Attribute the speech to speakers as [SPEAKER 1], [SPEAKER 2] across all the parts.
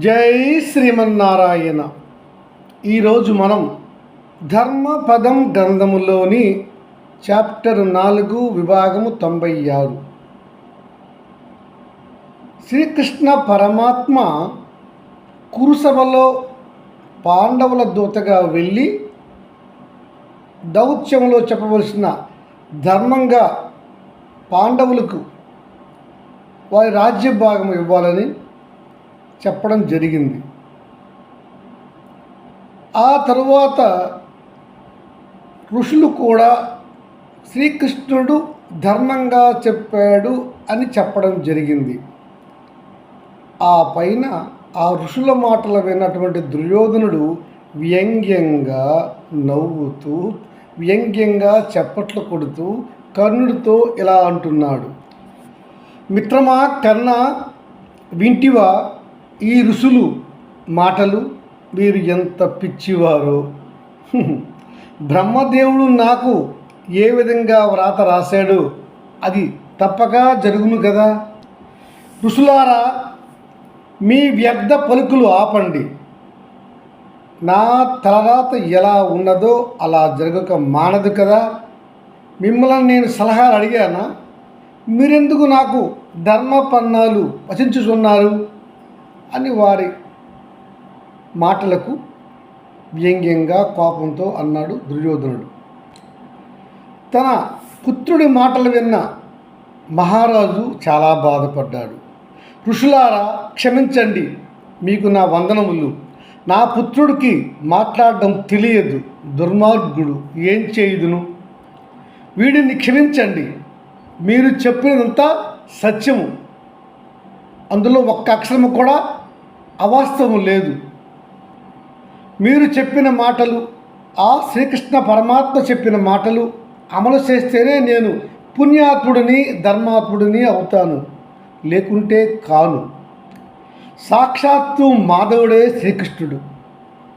[SPEAKER 1] జై శ్రీమన్నారాయణ. ఈరోజు మనం ధర్మపదం గ్రంథములోని చాప్టర్ నాలుగు విభాగము తొంభై ఆరు శ్రీకృష్ణ పరమాత్మ కురుసభలో పాండవుల దూతగా వెళ్ళి దౌత్యంలో చెప్పవలసిన ధర్మంగా పాండవులకు వారి రాజ్య భాగం ఇవ్వాలని చెప్పడం జరిగింది. ఆ తరువాత ఋషులు కూడా శ్రీకృష్ణుడు ధర్మంగా చెప్పాడు అని చెప్పడం జరిగింది. ఆ పైన ఆ ఋషుల మాటలు విన్నటువంటి దుర్యోధనుడు వ్యంగ్యంగా నవ్వుతూ వ్యంగ్యంగా చప్పట్లు కొడుతూ కర్ణుడితో ఇలా అంటున్నాడు. మిత్రమా కర్ణ వింటివా ఈ ఋషులు మాటలు మీరు ఎంత పిచ్చివారో. బ్రహ్మదేవుడు నాకు ఏ విధంగా వ్రాత రాశాడో? అది తప్పక జరుగును కదా. ఋషులారా మీ వ్యర్థ పలుకులు ఆపండి. నా తలరాత ఎలా ఉన్నదో అలా జరగక మానదు కదా. మిమ్మల్ని నేను సలహాలు అడిగానా? మీరెందుకు నాకు ధర్మ పన్నాలు వచించుచున్నారు? అని వారి మాటలకు వ్యంగ్యంగా కోపంతో అన్నాడు దుర్యోధనుడు. తన పుత్రుడి మాటలు విన్న మహారాజు చాలా బాధపడ్డాడు. ఋషులారా క్షమించండి మీకు నా వందనములు. నా పుత్రుడికి మాట్లాడడం తెలియదు దుర్మార్గుడు ఏం చేయుదును? వీడిని క్షమించండి మీరు చెప్పినంత సత్యము. అందులో ఒక్క అక్షరము కూడా అవాస్తవం లేదు. మీరు చెప్పిన మాటలు ఆ శ్రీకృష్ణ పరమాత్మ చెప్పిన మాటలు అమలు చేస్తేనే నేను పుణ్యాత్ముడిని ధర్మాత్ముడిని అవుతాను. లేకుంటే కాను. సాక్షాత్తు మాధవుడే శ్రీకృష్ణుడు.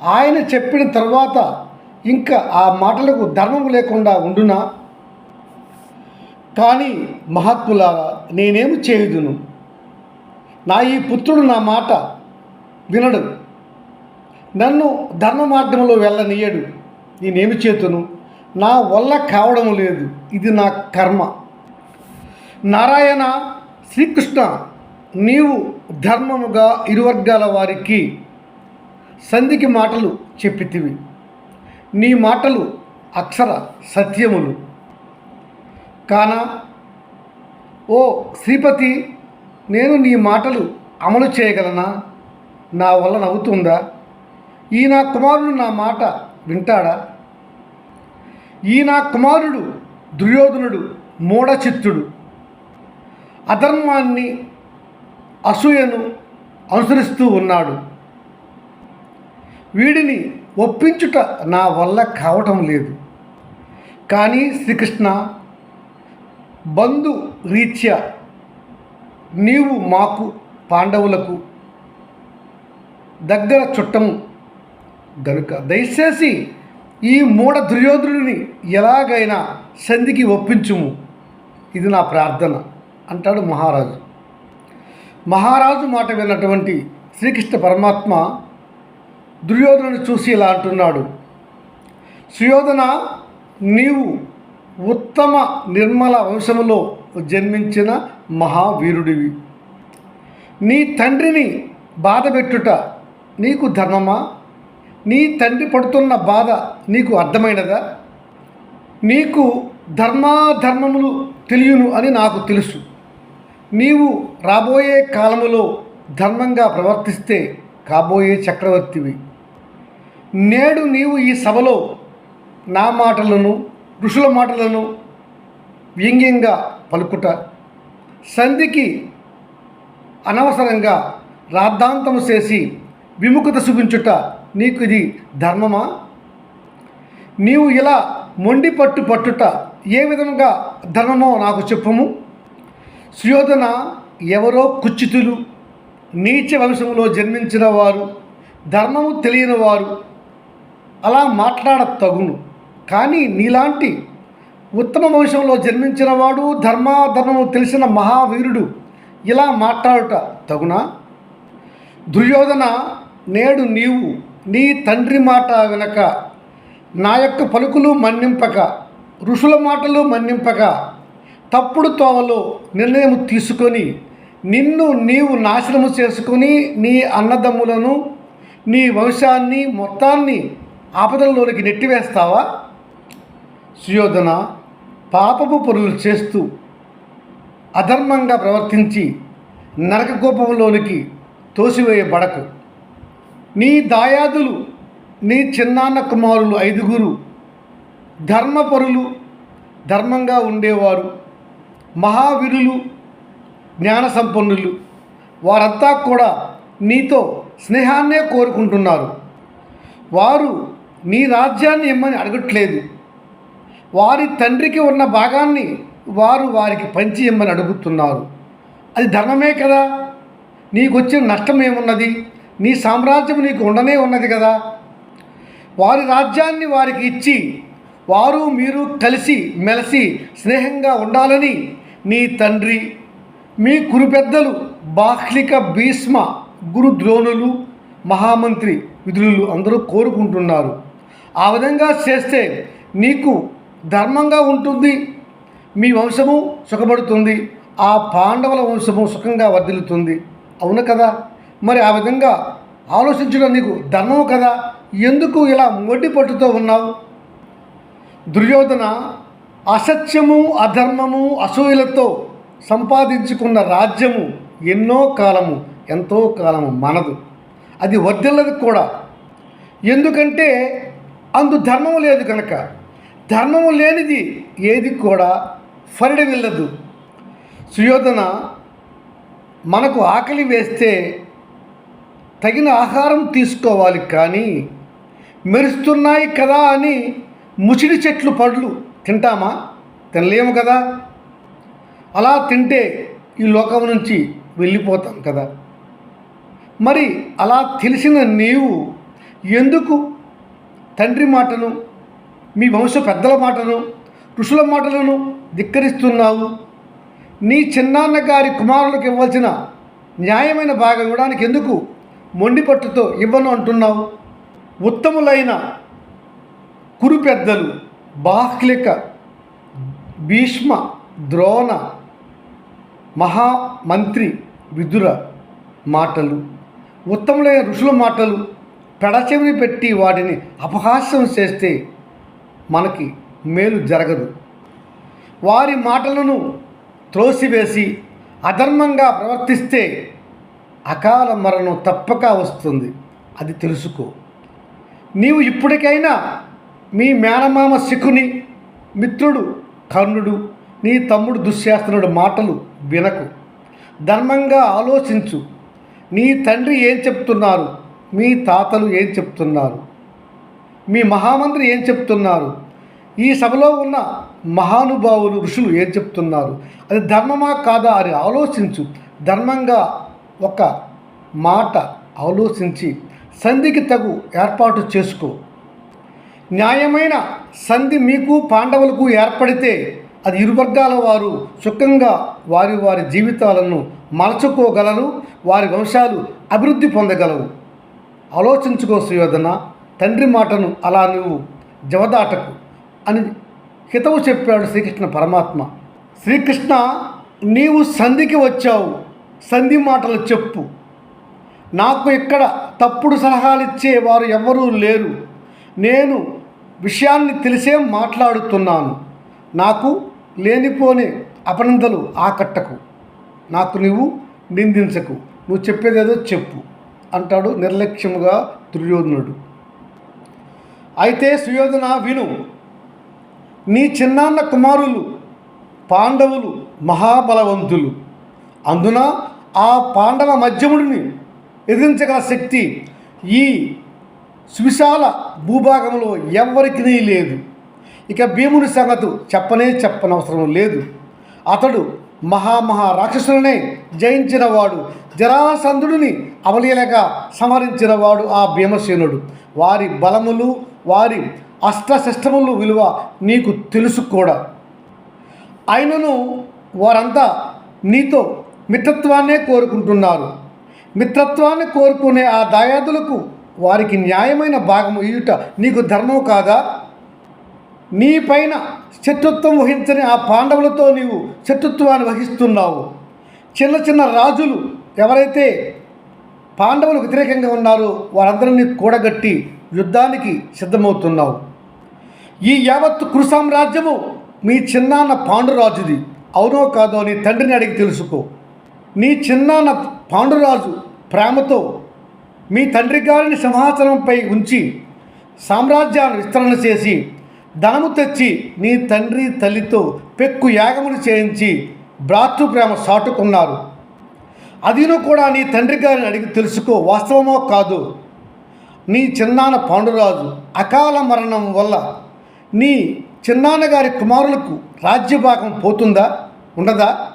[SPEAKER 1] ఆయన చెప్పిన తర్వాత ఇంకా ఆ మాటలకు ధర్మం లేకుండా ఉండునా? కానీ మహాత్ములారా నేనేమి చేయుదును? నా ఈ పుత్రుడు నా మాట వినడు. నన్ను ధర్మ మార్గంలో వెళ్ళనీయడు. నేనేమి చేతును? నా వల్ల కావడం లేదు. ఇది నా కర్మ. నారాయణ శ్రీకృష్ణ నీవు ధర్మముగా ఇరువర్గాల వారికి సంధికి మాటలు చెప్పితివి. నీ మాటలు అక్షర సత్యములు. కాన ఓ శ్రీపతి నేను నీ మాటలు అమలు చేయగలనా? నా వల్ల నవ్వుతుందా? ఈ నా కుమారుడు నా మాట వింటాడా? ఈ నా కుమారుడు దుర్యోధనుడు మూఢచిత్తుడు. అధర్మాన్ని అసూయను అనుసరిస్తూ ఉన్నాడు. వీడిని ఒప్పించుట నా వల్ల కావటం లేదు. కానీ శ్రీకృష్ణ బంధు రీత్యా నీవు మాకు పాండవులకు దగ్గర చుట్టము గనుక. దయచేసి ఈ మూఢ దుర్యోధనుడిని ఎలాగైనా సంధికి ఒప్పించుము. ఇది నా ప్రార్థన అంటాడు మహారాజు. మహారాజు మాట విన్నటువంటి శ్రీకృష్ణ పరమాత్మ దుర్యోధనుని చూసి ఇలా అంటున్నాడు. సుయోధన నీవు ఉత్తమ నిర్మల వంశములో జన్మించిన మహావీరుడివి. నీ తండ్రిని బాధపెట్టుట నీకు ధర్మమా? నీ తండ్రి పడుతున్న బాధ నీకు అర్థమైనదా? నీకు ధర్మాధర్మములు తెలియను అని నాకు తెలుసు. నీవు రాబోయే కాలములో ధర్మంగా ప్రవర్తిస్తే కాబోయే చక్రవర్తివి. నేడు నీవు ఈ సభలో నా మాటలను ఋషుల మాటలను వ్యంగ్యంగా పలుకుట సంధికి అనవసరంగా రాద్ధాంతము చేసి విముఖత చూపించుట నీకు ఇది ధర్మమా? నీవు ఇలా మొండి పట్టు పట్టుట ఏ విధంగా ధర్మమో నాకు చెప్పము. సుయోధన ఎవరో కుచితులు నీచ వంశంలో జన్మించిన వారు ధర్మము తెలియని వారు అలా మాట్లాడ తగును కానీ నీలాంటి ఉత్తమ వంశంలో జన్మించిన వాడు ధర్మాధర్మము తెలిసిన మహావీరుడు ఇలా మాట్లాడుట తగునా? దుర్యోధన నేడు నీవు నీ తండ్రి మాట వినక నా యొక్క పలుకులు మన్నింపక ఋషుల మాటలు మన్నింపక తప్పుడు తోవలో నిర్ణయం తీసుకొని నిన్ను నీవు నాశనము చేసుకొని నీ అన్నదమ్ములను నీ వంశాన్ని మొత్తాన్ని ఆపదల్లోనికి నెట్టివేస్తావా? సుయోధన పాపపు పనులు చేస్తూ అధర్మంగా ప్రవర్తించి నరక కోపంలోనికి తోసివేయబడకు. నీ దాయాదులు నీ చిన్నాన్న కుమారులు ఐదుగురు ధర్మపరులు ధర్మంగా ఉండేవారు మహావీరులు జ్ఞాన సంపన్నులు వారంతా కూడా నీతో స్నేహాన్నే కోరుకుంటున్నారు. వారు నీ రాజ్యాన్ని ఇమ్మని అడగట్లేదు. వారి తండ్రికి ఉన్న భాగాన్ని వారు వారికి పంచి ఇమ్మని అడుగుతున్నారు. అది ధర్మమే కదా? నీకు వచ్చిన నష్టం ఏమున్నది? నీ సామ్రాజ్యం నీకు ఉండనే ఉన్నది కదా. వారి రాజ్యాన్ని వారికి ఇచ్చి వారు మీరు కలిసి మెలిసి స్నేహంగా ఉండాలని నీ తండ్రి మీ కురు పెద్దలు బాహ్లిక భీష్మ గురు ద్రోణులు మహామంత్రి విధులు అందరూ కోరుకుంటున్నారు. ఆ విధంగా చేస్తే నీకు ధర్మంగా ఉంటుంది మీ వంశము సుఖపడుతుంది ఆ పాండవుల వంశము సుఖంగా వర్ధిల్లుతుంది. అవును కదా? మరి ఆ విధంగా ఆలోచించడం నీకు ధర్మం కదా? ఎందుకు ఇలా మొడ్డి పట్టుతో ఉన్నావు? దుర్యోధన అసత్యము అధర్మము అసూయలతో సంపాదించుకున్న రాజ్యము ఎన్నో కాలము ఎంతో కాలము మనదు. అది వర్ధిల్లదు కూడా. ఎందుకంటే అందు ధర్మము లేదు కనుక. ధర్మము లేనిది ఏది కూడా ఫరిడి వెళ్ళదు సుయోధన మనకు ఆకలి వేస్తే తగిన ఆహారం తీసుకోవాలి కానీ మెరుస్తున్నాయి కదా అని ముసిడి చెట్లు పళ్ళు తింటామా? తినలేము కదా. అలా తింటే ఈ లోకం నుంచి వెళ్ళిపోతాం కదా. మరి అలా తెలిసిన నీవు ఎందుకు తండ్రి మాటను మీ వంశ పెద్దల మాటను ఋషుల మాటలను ధిక్కరిస్తున్నావు? నీ చిన్నాన్న గారి కుమారులకు ఇవ్వాల్సిన న్యాయమైన భాగం ఇవ్వడానికి ఎందుకు మొండి పట్టుతో ఇవ్వను అంటున్నావు. ఉత్తములైన కురు పెద్దలు బాహ్లిక భీష్మ ద్రోణ మహామంత్రి విదుర మాటలు ఉత్తములైన ఋషుల మాటలు పెడచెవిని పెట్టి వాటిని అపహాస్యం చేస్తే మనకి మేలు జరగదు. వారి మాటలను త్రోసివేసి అధర్మంగా ప్రవర్తిస్తే అకాల మరణం తప్పక వస్తుంది. అది తెలుసుకో. నీవు ఇప్పటికైనా మీ మేనమామ శకుని మిత్రుడు కర్ణుడు నీ తమ్ముడు దుశ్శాసనుడు మాటలు వినకు. ధర్మంగా ఆలోచించు. నీ తండ్రి ఏం చెప్తున్నారు? మీ తాతలు ఏం చెప్తున్నారు? మీ మహామంత్రి ఏం చెప్తున్నారు? ఈ సభలో ఉన్న మహానుభావులు ఋషులు ఏం చెప్తున్నారు? అది ధర్మమా కాదా అని ఆలోచించు. ధర్మంగా ఒక మాట ఆలోచించి సంధికి తగు ఏర్పాటు చేసుకో. న్యాయమైన సంధి మీకు పాండవులకు ఏర్పడితే అది ఇరు వర్గాల వారు సుఖంగా వారి వారి జీవితాలను మలచుకోగలరు వారి వంశాలు అభివృద్ధి పొందగలవు. ఆలోచించుకో సుయోధన తండ్రి మాటను అలా నువ్వు జవదాటకు అని హితవు చెప్పాడు శ్రీకృష్ణ పరమాత్మ. శ్రీకృష్ణ నీవు సంధికి వచ్చావు. సంధి మాటలు చెప్పు. నాకు ఇక్కడ తప్పుడు సలహాలు ఇచ్చే వారు ఎవరూ లేరు. నేను విషయాన్ని తెలిసే మాట్లాడుతున్నాను. నాకు లేనిపోని అపనిందలు ఆకట్టకు. నాకు నీవు నిందించకు. నువ్వు చెప్పేదేదో చెప్పు అంటాడు నిర్లక్ష్యముగా దుర్యోధనుడు. అయితే సుయోధన విను నీ చిన్నాన్న కుమారులు పాండవులు మహాబలవంతులు. అందున ఆ పాండవ మధ్యముడిని ఎదిరించగల శక్తి ఈ సువిశాల భూభాగంలో ఎవ్వరికి లేదు. ఇక భీముని సంగతు చెప్పనే చెప్పనవసరం లేదు. అతడు మహామహా రాక్షసులనే జయించినవాడు జరాసంధుడిని అవలీలగా సంహరించినవాడు ఆ భీమసేనుడు. వారి బలములు వారి అష్టశిష్టములు విలువ నీకు తెలుసు కూడా. అయినను వారంతా నీతో మిత్రత్వాన్నే కోరుకుంటున్నారు. మిత్రత్వాన్ని కోరుకునే ఆ దాయాదులకు వారికి న్యాయమైన భాగము ఇయుట నీకు ధర్మం కాదా? నీ పైన శత్రుత్వం వహించని ఆ పాండవులతో నీవు శత్రుత్వాన్ని వహిస్తున్నావు. చిన్న చిన్న రాజులు ఎవరైతే పాండవులు వ్యతిరేకంగా ఉన్నారో వారందరినీ కూడగట్టి యుద్ధానికి సిద్ధమవుతున్నావు. ఈ యావత్ కురు సామ్రాజ్యము మీ చిన్నాన్న పాండురాజుది. అవునో కాదో నీ తండ్రిని అడిగి తెలుసుకో. నీ చిన్నాన్న పాండురాజు ప్రేమతో మీ తండ్రి గారిని సింహాసనంపై ఉంచి సామ్రాజ్యాన్ని విస్తరణ చేసి ధనము తెచ్చి నీ తండ్రి తల్లితో పెక్కు యాగములు చేయించి భ్రాతృ ప్రేమ సాటుకున్నారు. అదిను కూడా నీ తండ్రి గారిని అడిగి తెలుసుకో వాస్తవమో కాదు. నీ చిన్నాన్న పాండురాజు అకాల మరణం వల్ల నీ చిన్నాన్నగారి కుమారులకు రాజ్యభాగం పోతుందా ఉండదా?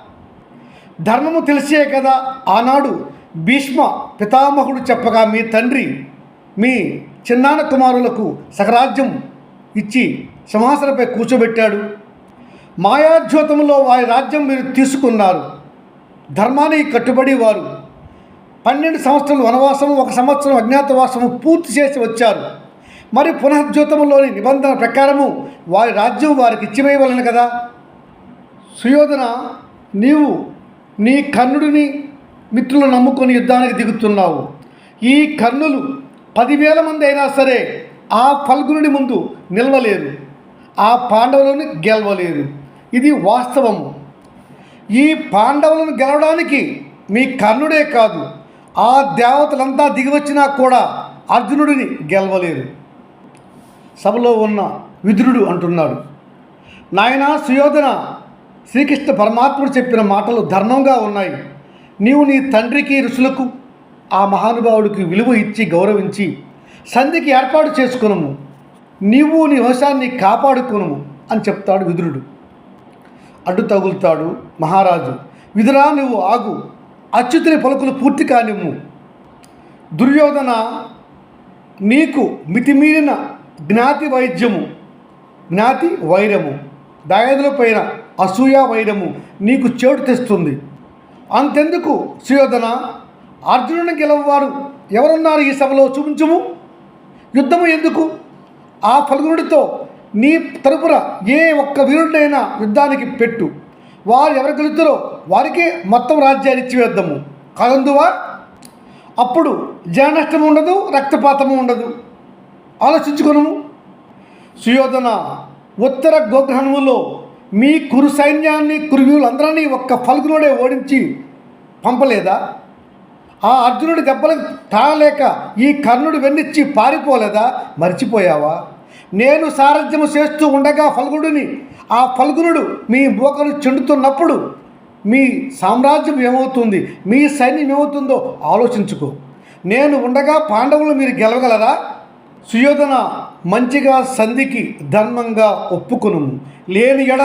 [SPEAKER 1] ధర్మము తెలిసే కదా ఆనాడు భీష్మ పితామహుడు చెప్పగా మీ తండ్రి మీ చిన్నాన్న కుమారులకు సకరాజ్యం ఇచ్చి సింహాసనపై కూర్చోబెట్టాడు. మాయాద్యోతంలో వారి రాజ్యం మీరు తీసుకున్నారు. ధర్మానికి కట్టుబడి వారు. పన్నెండు సంవత్సరాలు వనవాసము ఒక సంవత్సరం అజ్ఞాతవాసము పూర్తి చేసి వచ్చారు. మరి పునఃద్యోతంలోని నిబంధన ప్రకారము వారి రాజ్యం వారికి ఇచ్చివేయవలను కదా? సుయోధన నీవు నీ కర్ణుడిని మిత్రులు నమ్ముకొని యుద్ధానికి దిగుతున్నావు. ఈ కర్ణులు పదివేల మంది అయినా సరే ఆ ఫల్గునుడి ముందు నిలవలేరు. ఆ పాండవులను గెలవలేరు. ఇది వాస్తవము. ఈ పాండవులను గెలవడానికి మీ కర్ణుడే కాదు ఆ దేవతలంతా దిగివచ్చినా కూడా అర్జునుడిని గెలవలేరు. సభలో ఉన్న విదురుడు అంటున్నాడు నాయనా సుయోధన శ్రీకృష్ణ పరమాత్ముడు చెప్పిన మాటలు ధర్మంగా ఉన్నాయి. నీవు నీ తండ్రికి ఋషులకు ఆ మహానుభావుడికి విలువ ఇచ్చి గౌరవించి సంధికి ఏర్పాటు చేసుకునము. నీవు నీ వంశాన్ని కాపాడుకునము అని చెప్తాడు విదురుడు. అడ్డు తగులుతాడు మహారాజు. విదురా నువ్వు ఆగు. అచ్యుతుని పలుకులు పూర్తి కానిమ్ము దుర్యోధన నీకు మితిమీరిన జ్ఞాతి వైద్యము జ్ఞాతి వైరము దాయదుల పైన అసూయ వైరము నీకు చెడు తెస్తుంది. అంతెందుకు సుయోధన? అర్జునుని గెలవవారు ఎవరున్నారు ఈ సభలో చూపించుము? యుద్ధము ఎందుకు? ఆ ఫల్గునుడితో నీ తరపున ఏ ఒక్క వీరుడైనా యుద్ధానికి పెట్టు. వారు ఎవరు గెలుతారో వారికే మొత్తం రాజ్యాన్ని ఇచ్చివేద్దాము. కాదందువా? అప్పుడు జననష్టం ఉండదు రక్తపాతము ఉండదు. ఆలోచించుకును సుయోధన ఉత్తర గోగ్రహణములో మీ కురు సైన్యాన్ని కురువీవులందరినీ ఒక్క ఫల్గునుడే ఓడించి పంపలేదా? ఆ అర్జునుడి దెబ్బలకు తాళలేక ఈ కర్ణుడు వెన్నిచ్చి పారిపోలేదా? మర్చిపోయావా? నేను సారథ్యము చేస్తూ ఉండగా ఫల్గుడిని ఆ ఫల్గునుడు మీ బోకలు చెండుతున్నప్పుడు మీ సామ్రాజ్యం ఏమవుతుంది? మీ సైన్యం ఏమవుతుందో ఆలోచించుకో. నేను ఉండగా పాండవులు మీరు గెలవగలరా? సుయోధన మంచిగా సంధికి ధర్మంగా ఒప్పుకును లేని ఎడ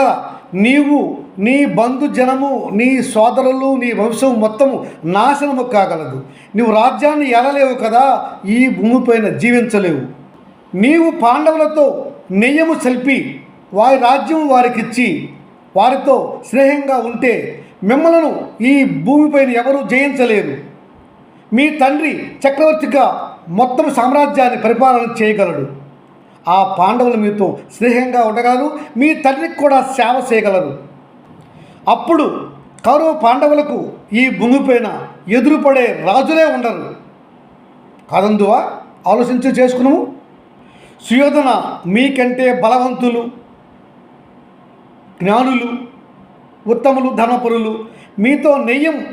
[SPEAKER 1] నీవు నీ బంధు జనము నీ సోదరులు నీ వంశం మొత్తము నాశనము కాగలదు. నీవు రాజ్యాన్ని ఎలలేవు కదా ఈ భూమిపైన జీవించలేవు. నీవు పాండవులతో నెయ్యము సెల్పి వారి రాజ్యం వారికిచ్చి వారితో స్నేహంగా ఉంటే మిమ్మలను ఈ భూమిపైన ఎవరూ జయించలేరు. మీ తండ్రి చక్రవర్తిగా మొత్తం సామ్రాజ్యాన్ని పరిపాలన చేయగలడు. ఆ పాండవులు మీతో స్నేహంగా ఉండగలరు మీ తండ్రికి కూడా సేవ చేయగలరు. అప్పుడు కౌరవ పాండవులకు ఈ భూమిపైన ఎదురుపడే రాజులే ఉండరు. కాదందువా? ఆలోచించి చేసుకున్నాము సుయోధన మీకంటే బలవంతులు జ్ఞానులు ఉత్తములు ధనపరులు మీతో నెయ్యం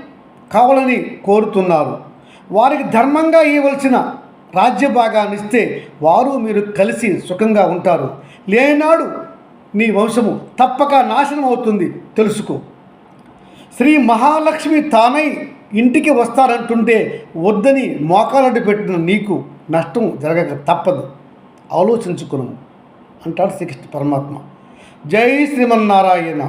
[SPEAKER 1] కావాలని కోరుతున్నారు. వారికి ధర్మంగా ఇవ్వవలసిన రాజ్య భాగాన్ని ఇస్తే వారు మీరు కలిసి సుఖంగా ఉంటారు. లేనాడు నీ వంశము తప్పక నాశనం అవుతుంది. తెలుసుకో. శ్రీ మహాలక్ష్మి తానై ఇంటికి వస్తారంటుంటే వద్దని మోకాలడ్డు పెట్టిన నీకు నష్టం జరగక తప్పదు. ఆలోచించుకును. అంటాడు శ్రీకృష్ణ పరమాత్మ. జై శ్రీమన్నారాయణ.